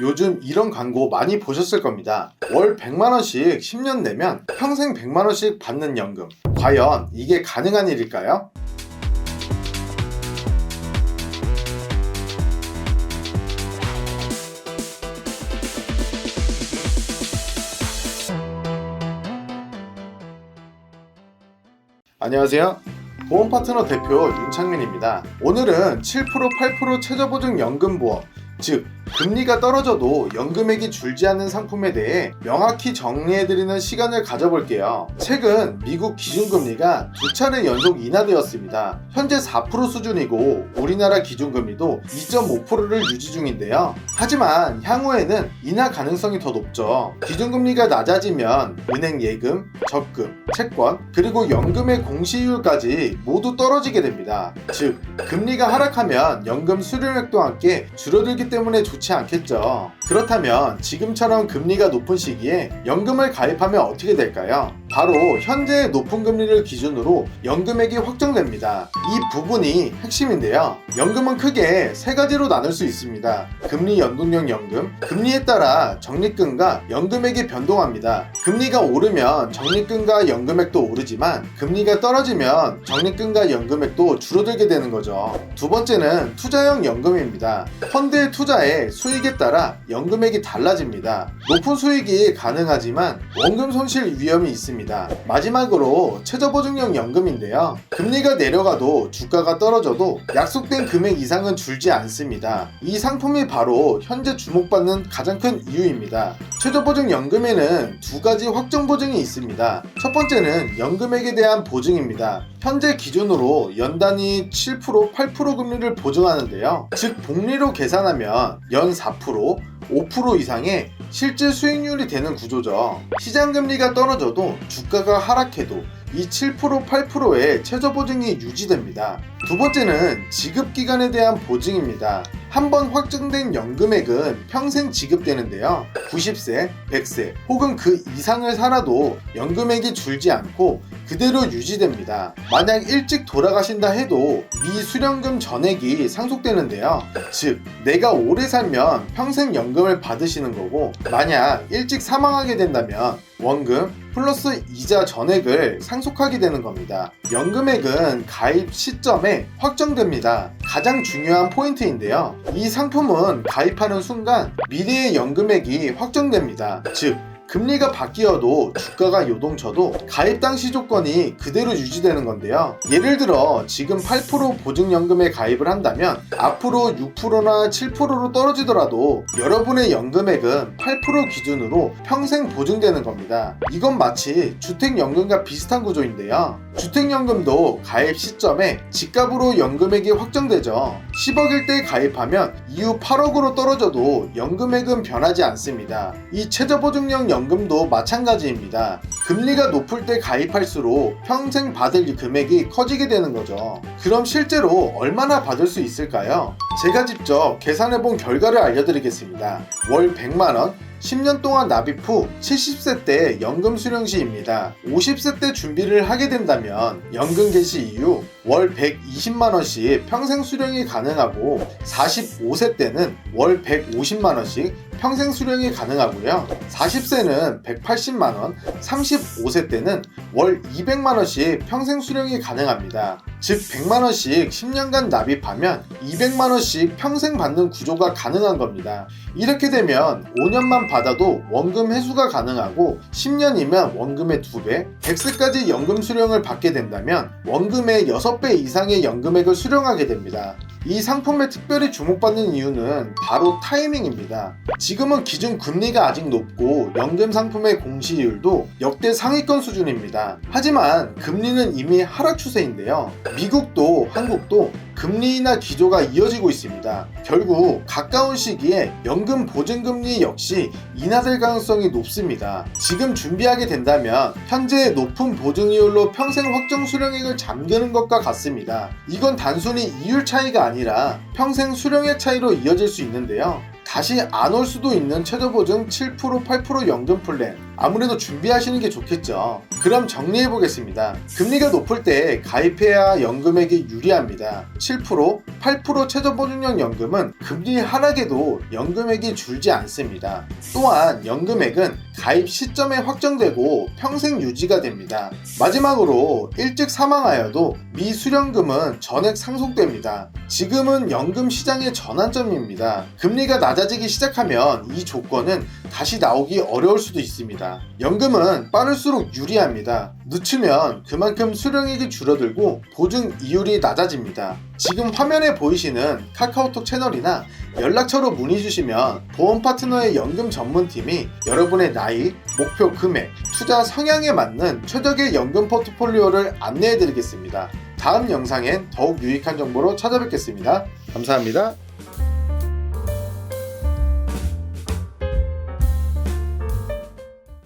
요즘 이런 광고 많이 보셨을 겁니다. 월 100만원씩 10년 내면 평생 100만원씩 받는 연금. 과연 이게 가능한 일일까요? 안녕하세요. 보험 파트너 대표 윤창민입니다. 오늘은 7% 8% 최저보증 연금보험, 즉 금리가 떨어져도 연금액이 줄지 않는 상품에 대해 명확히 정리해드리는 시간을 가져볼게요. 최근 미국 기준금리가 두 차례 연속 인하되었습니다. 현재 4% 수준이고 우리나라 기준금리도 2.5%를 유지 중인데요. 하지만 향후에는 인하 가능성이 더 높죠. 기준금리가 낮아지면 은행 예금, 적금, 채권, 그리고 연금의 공시율까지 모두 떨어지게 됩니다. 즉, 금리가 하락하면 연금 수령액도 함께 줄어들기 때문에 좋지 않겠죠. 그렇다면 지금처럼 금리가 높은 시기에 연금을 가입하면 어떻게 될까요? 바로 현재의 높은 금리를 기준으로 연금액이 확정됩니다. 이 부분이 핵심인데요. 연금은 크게 세 가지로 나눌 수 있습니다. 금리 연동형 연금, 금리에 따라 적립금과 연금액이 변동합니다. 금리가 오르면 적립금과 연금액도 오르지만 금리가 떨어지면 적립금과 연금액도 줄어들게 되는 거죠. 두 번째는 투자형 연금입니다. 펀드의 투자에 수익에 따라 연금액이 달라집니다. 높은 수익이 가능하지만 원금 손실 위험이 있습니다. 마지막으로 최저보증형 연금인데요. 금리가 내려가도 주가가 떨어져도 약속된 금액 이상은 줄지 않습니다. 이 상품이 바로 현재 주목받는 가장 큰 이유입니다. 최저보증 연금에는 두 가지 확정 보증이 있습니다. 첫 번째는 연금액에 대한 보증입니다. 현재 기준으로 연단위 7%, 8% 금리를 보증하는데요. 즉 복리로 계산하면 연 4%, 5% 이상의 실질 수익률이 되는 구조죠. 시장 금리가 떨어져도 주가가 하락해도 이 7% 8%의 최저 보증이 유지됩니다. 두 번째는 지급 기간에 대한 보증입니다. 한 번 확정된 연금액은 평생 지급되는데요. 90세, 100세 혹은 그 이상을 살아도 연금액이 줄지 않고 그대로 유지됩니다. 만약 일찍 돌아가신다 해도 미수령금 전액이 상속되는데요. 즉, 내가 오래 살면 평생 연금을 받으시는 거고, 만약 일찍 사망하게 된다면 원금 플러스 이자 전액을 상속하게 되는 겁니다. 연금액은 가입 시점에 확정됩니다. 가장 중요한 포인트인데요. 이 상품은 가입하는 순간 미래의 연금액이 확정됩니다. 즉, 금리가 바뀌어도 주가가 요동쳐도 가입 당시 조건이 그대로 유지되는 건데요. 예를 들어 지금 8% 보증연금에 가입을 한다면 앞으로 6%나 7%로 떨어지더라도 여러분의 연금액은 8% 기준으로 평생 보증되는 겁니다. 이건 마치 주택연금과 비슷한 구조인데요. 주택연금도 가입 시점에 집값으로 연금액이 확정되죠. 10억일 때 가입하면 이후 8억으로 떨어져도 연금액은 변하지 않습니다. 이 최저보증형 연금도 마찬가지입니다. 금리가 높을 때 가입할수록 평생 받을 금액이 커지게 되는 거죠. 그럼 실제로 얼마나 받을 수 있을까요? 제가 직접 계산해 본 결과를 알려드리겠습니다. 월 100만원, 10년 동안 납입 후 70세 때 연금 수령 시입니다. 50세 때 준비를 하게 된다면 연금 개시 이후 월 120만원씩 평생 수령이 가능하고 45세 때는 월 150만원씩 평생 수령이 가능하고요. 40세는 180만원, 35세 때는 월 200만원씩 평생 수령이 가능합니다. 즉 100만원씩 10년간 납입하면 200만원씩 평생 받는 구조가 가능한 겁니다. 이렇게 되면 5년만 받아도 원금 회수가 가능하고 10년이면 원금의 2배, 100세까지 연금 수령을 받게 된다면 원금의 6배 이상의 연금액을 수령하게 됩니다. 이 상품에 특별히 주목받는 이유는 바로 타이밍입니다. 지금은 기준 금리가 아직 높고 연금 상품의 공시율도 역대 상위권 수준입니다. 하지만 금리는 이미 하락 추세인데요. 미국도 한국도 금리 인하 기조가 이어지고 있습니다. 결국 가까운 시기에 연금 보증금리 역시 인하될 가능성이 높습니다. 지금 준비하게 된다면 현재 높은 보증이율로 평생 확정 수령액을 잠그는 것과 같습니다. 이건 단순히 이율 차이가 아니라 평생 수령액 차이로 이어질 수 있는데요. 다시 안 올 수도 있는 최저보증 7% 8% 연금 플랜 아무래도 준비하시는 게 좋겠죠. 그럼 정리해 보겠습니다. 금리가 높을 때 가입해야 연금액이 유리합니다. 7%, 8% 최저보증형 연금은 금리 하락에도 연금액이 줄지 않습니다. 또한 연금액은 가입 시점에 확정되고 평생 유지가 됩니다. 마지막으로 일찍 사망하여도 미수령금은 전액 상속됩니다. 지금은 연금 시장의 전환점입니다. 금리가 낮아지기 시작하면 이 조건은 다시 나오기 어려울 수도 있습니다. 연금은 빠를수록 유리합니다. 늦추면 그만큼 수령액이 줄어들고 보증 이율이 낮아집니다. 지금 화면에 보이시는 카카오톡 채널이나 연락처로 문의 주시면 보험 파트너의 연금 전문팀이 여러분의 나이, 목표 금액, 투자 성향에 맞는 최적의 연금 포트폴리오를 안내해 드리겠습니다. 다음 영상엔 더욱 유익한 정보로 찾아뵙겠습니다. 감사합니다.